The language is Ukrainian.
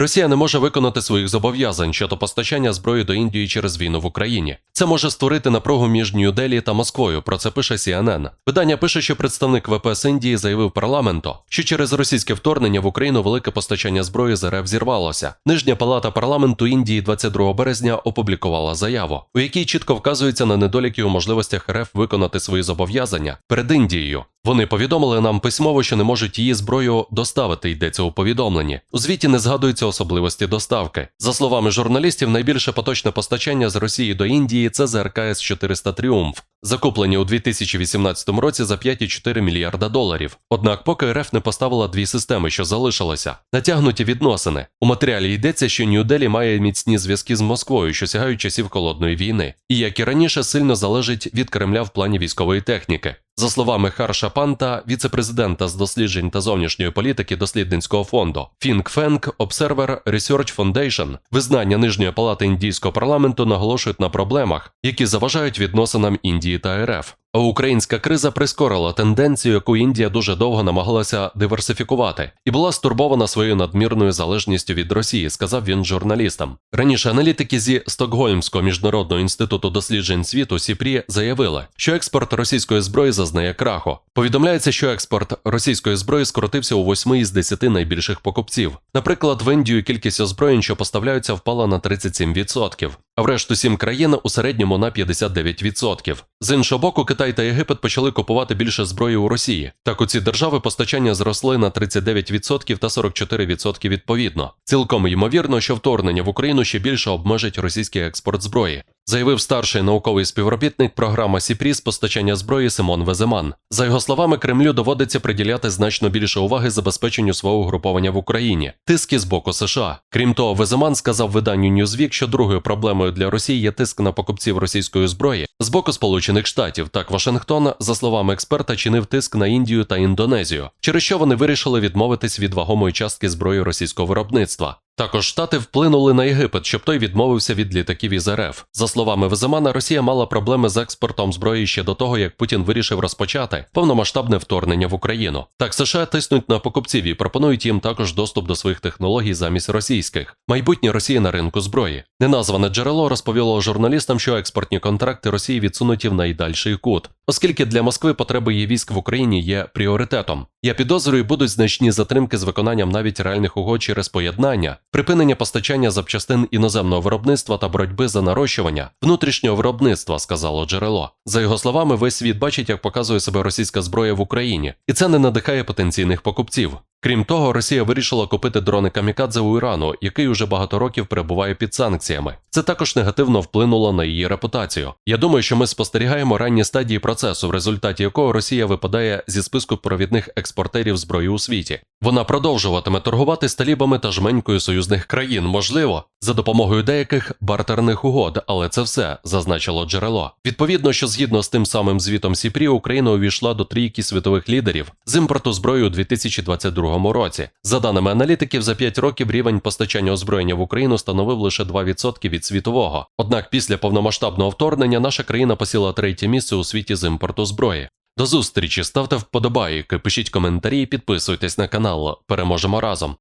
Росія не може виконати своїх зобов'язань щодо постачання зброї до Індії через війну в Україні. Це може створити напругу між Нью-Делі та Москвою. Про це пише CNN. Видання пише, що представник ВПС Індії заявив парламенту, що через російське вторгнення в Україну велике постачання зброї з РФ зірвалося. Нижня палата парламенту Індії 22 березня опублікувала заяву, у якій чітко вказується на недоліки у можливостях РФ виконати свої зобов'язання перед Індією. Вони повідомили нам письмово, що не можуть її зброю доставити, йдеться у повідомленні. У звіті не згадуються особливості доставки. За словами журналістів, найбільше поточне постачання з Росії до Індії це ЗРК С-400 Тріумф, закуплені у 2018 році за 5,4 мільярда доларів. Однак, поки РФ не поставила дві системи, що залишилося, натягнуті відносини. У матеріалі йдеться, що Нью-Делі має міцні зв'язки з Москвою, що сягають часів холодної війни, і як і раніше сильно залежить від Кремля в плані військової техніки. За словами Харша Панта, віце-президента з досліджень та зовнішньої політики дослідницького фонду Think Feng Observer Research Foundation, визнання нижньої палати індійського парламенту наголошують на проблемах, які заважають відносинам Індії та РФ. Українська криза прискорила тенденцію, яку Індія дуже довго намагалася диверсифікувати, і була стурбована своєю надмірною залежністю від Росії, сказав він журналістам. Раніше аналітики зі Стокгольмського міжнародного інституту досліджень світу Сіпрі заявили, що експорт російської зброї зазнає краху. Повідомляється, що експорт російської зброї скоротився у 8 із 10 найбільших покупців. Наприклад, в Індію кількість озброєнь, що поставляються, впала на 37%, а в решту сім країн у середньому на 59%. З іншого боку, Китай та Єгипет почали купувати більше зброї у Росії. Так у ці держави постачання зросли на 39% та 44% відповідно. Цілком ймовірно, що вторгнення в Україну ще більше обмежить російський експорт зброї. Заявив старший науковий співробітник програми Сіпрі з постачання зброї Симон Веземан. За його словами, Кремлю доводиться приділяти значно більше уваги забезпеченню свого угруповання в Україні, тиски з боку США. Крім того, Веземан сказав виданню Newsweek, що другою проблемою для Росії є тиск на покупців російської зброї з боку Сполучених Штатів. Так, Вашингтон, за словами експерта, чинив тиск на Індію та Індонезію, через що вони вирішили відмовитись від вагомої частки зброї російського виробництва. Також штати вплинули на Єгипет, щоб той відмовився від літаків із РФ. За словами Веземана, Росія мала проблеми з експортом зброї ще до того, як Путін вирішив розпочати повномасштабне вторгнення в Україну. Так США тиснуть на покупців і пропонують їм також доступ до своїх технологій замість російських. Майбутнє Росії на ринку зброї. Неназване джерело розповіло журналістам, що експортні контракти Росії відсунуті в найдальший кут, оскільки для Москви потреби її військ в Україні є пріоритетом. Я підозрюю, будуть значні затримки з виконанням навіть реальних угод через поєднання, припинення постачання запчастин іноземного виробництва та боротьби за нарощування внутрішнього виробництва, сказало джерело. За його словами, весь світ бачить, як показує себе російська зброя в Україні, і це не надихає потенційних покупців. Крім того, Росія вирішила купити дрони камікадзе у Ірану, який уже багато років перебуває під санкціями. Це також негативно вплинуло на її репутацію. Я думаю, що ми спостерігаємо ранні стадії процесу, в результаті якого Росія випадає зі списку провідних експортерів зброї у світі. Вона продовжуватиме торгувати з талібами та жменькою союзних країн, можливо, за допомогою деяких бартерних угод, але це все зазначило джерело. Відповідно, що згідно з тим самим звітом Сіпрі, Україна увійшла до трійки світових лідерів з імпорту зброї у 2022 році. За даними аналітиків, за 5 років рівень постачання озброєння в Україну становив лише 2% від світового. Однак після повномасштабного вторгнення наша країна посіла третє місце у світі з імпорту зброї. До зустрічі, ставте вподобайки, пишіть коментарі підписуйтесь на канал. Переможемо разом.